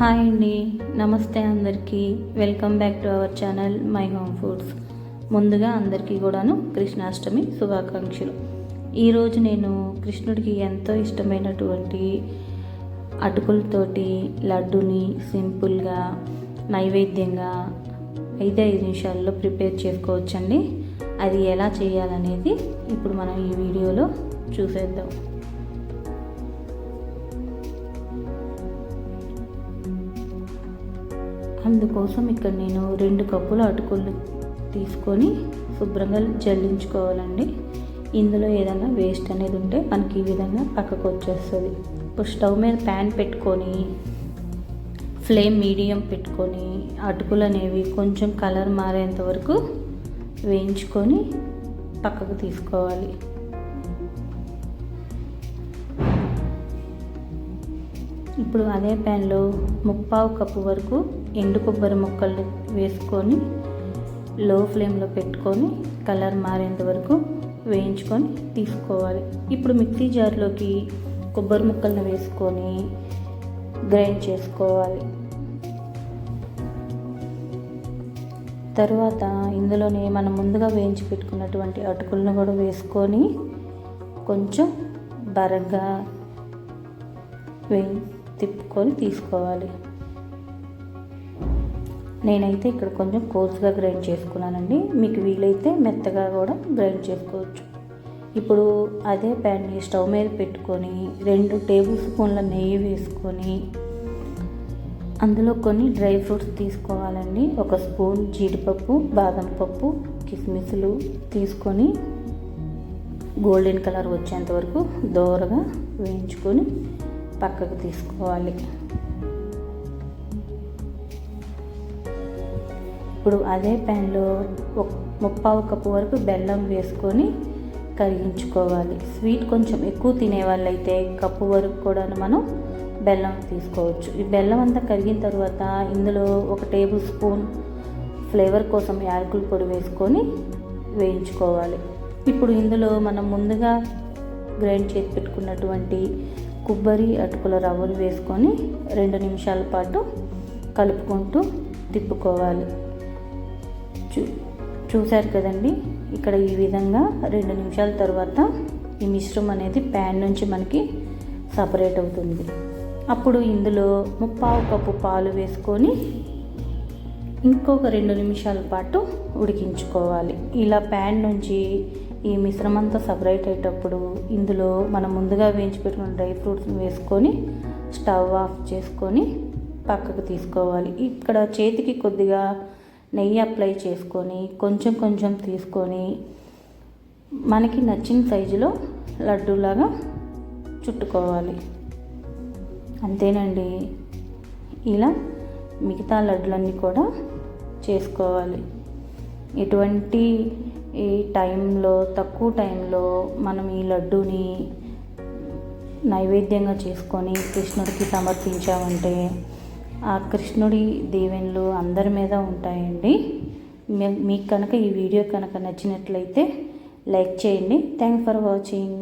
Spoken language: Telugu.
హాయ్ అండి. నమస్తే అందరికీ. Welcome back to our channel my home foods. ముందుగా అందరికీ కూడాను కృష్ణాష్టమి శుభాకాంక్షలు. ఈరోజు నేను కృష్ణుడికి ఎంతో ఇష్టమైనటువంటి అటుకులతోటి లడ్డుని సింపుల్గా నైవేద్యంగా ఐదు ఐదు నిమిషాల్లో ప్రిపేర్ చేసుకోవచ్చండి. అది ఎలా చేయాలనేది ఇప్పుడు మనం ఈ వీడియోలో చూసేద్దాం. అందుకోసం ఇక్కడ నేను రెండు కప్పులు అటుకులు తీసుకొని శుభ్రంగా జల్లించుకోవాలండి. ఇందులో ఏదైనా వేస్ట్ అనేది ఉంటే మనకి ఈ విధంగా పక్కకు వచ్చేస్తుంది. ఇప్పుడు స్టవ్ మీద ప్యాన్ పెట్టుకొని ఫ్లేమ్ మీడియం పెట్టుకొని అటుకులు అనేవి కొంచెం కలర్ మారేంత వరకు వేయించుకొని పక్కకు తీసుకోవాలి. ఇప్పుడు అదే ప్యాన్లో ముప్పావు కప్పు వరకు ఎండు కొబ్బరి ముక్కలు వేసుకొని లో ఫ్లేమ్లో పెట్టుకొని కలర్ మారేంత వరకు వేయించుకొని తీసుకోవాలి. ఇప్పుడు మిక్సీ జార్లోకి కొబ్బరి ముక్కలను వేసుకొని గ్రైండ్ చేసుకోవాలి. తర్వాత ఇందులోనే మనం ముందుగా వేయించి పెట్టుకున్నటువంటి అటుకులను కూడా వేసుకొని కొంచెం బరగ్గా వేయి తిప్పుకొని తీసుకోవాలి. నేనైతే ఇక్కడ కొంచెం కోర్స్గా గ్రైండ్ చేసుకున్నానండి. మీకు వీలైతే మెత్తగా కూడా గ్రైండ్ చేసుకోవచ్చు. ఇప్పుడు అదే ప్యాన్ని స్టవ్ మీద పెట్టుకొని రెండు టేబుల్ స్పూన్ల నెయ్యి వేసుకొని అందులో కొన్ని డ్రై ఫ్రూట్స్ తీసుకోవాలండి. ఒక స్పూన్ జీడిపప్పు బాదం పప్పు కిస్మిస్లు తీసుకొని గోల్డెన్ కలర్ వచ్చేంత వరకు దోరగా వేయించుకొని పక్కకు తీసుకోవాలి. ఇప్పుడు అదే ప్యాన్లో ఒక ముప్పావు కప్పు వరకు బెల్లం వేసుకొని కరిగించుకోవాలి. స్వీట్ కొంచెం ఎక్కువ తినే వాళ్ళైతే కప్పు వరకు కూడా మనం బెల్లం తీసుకోవచ్చు. ఈ బెల్లం అంతా కరిగిన తర్వాత ఇందులో ఒక టేబుల్ స్పూన్ ఫ్లేవర్ కోసం యాలకుల పొడి వేసుకొని వేయించుకోవాలి. ఇప్పుడు ఇందులో మనం ముందుగా గ్రైండ్ చేసి పెట్టుకున్నటువంటి కొబ్బరి అటుకుల రవ్వలు వేసుకొని రెండు నిమిషాల పాటు కలుపుకుంటూ తిప్పుకోవాలి. చూ చూశారు కదండి? ఇక్కడ ఈ విధంగా రెండు నిమిషాల తర్వాత ఈ మిశ్రమం అనేది ప్యాన్ నుంచి మనకి సపరేట్ అవుతుంది. అప్పుడు ఇందులో ముప్పావు కప్పు పాలు వేసుకొని ఇంకొక రెండు నిమిషాల పాటు ఉడికించుకోవాలి. ఇలా ప్యాన్ నుంచి ఈ మిశ్రమంతా సపరేట్ అయ్యేటప్పుడు ఇందులో మనం ముందుగా వేయించి పెట్టుకున్న డ్రై ఫ్రూట్స్ని వేసుకొని స్టవ్ ఆఫ్ చేసుకొని పక్కకు తీసుకోవాలి. ఇక్కడ చేతికి కొద్దిగా నెయ్యి అప్లై చేసుకొని కొంచెం కొంచెం తీసుకొని మనకి నచ్చిన సైజులో లడ్డూలాగా చుట్టుకోవాలి. అంతేనండి. ఇలా మిగతా లడ్డులన్నీ కూడా చేసుకోవాలి. ఎటువంటి ఈ టైంలో తక్కువ టైంలో మనం ఈ లడ్డూని నైవేద్యంగా చేసుకొని కృష్ణుడికి సమర్పించామంటే ఆ కృష్ణుడి దీవెనలు అందరి మీద ఉంటాయండి. మీకు కనుక ఈ వీడియో కనుక నచ్చినట్లయితే లైక్ చేయండి. Thank for watching.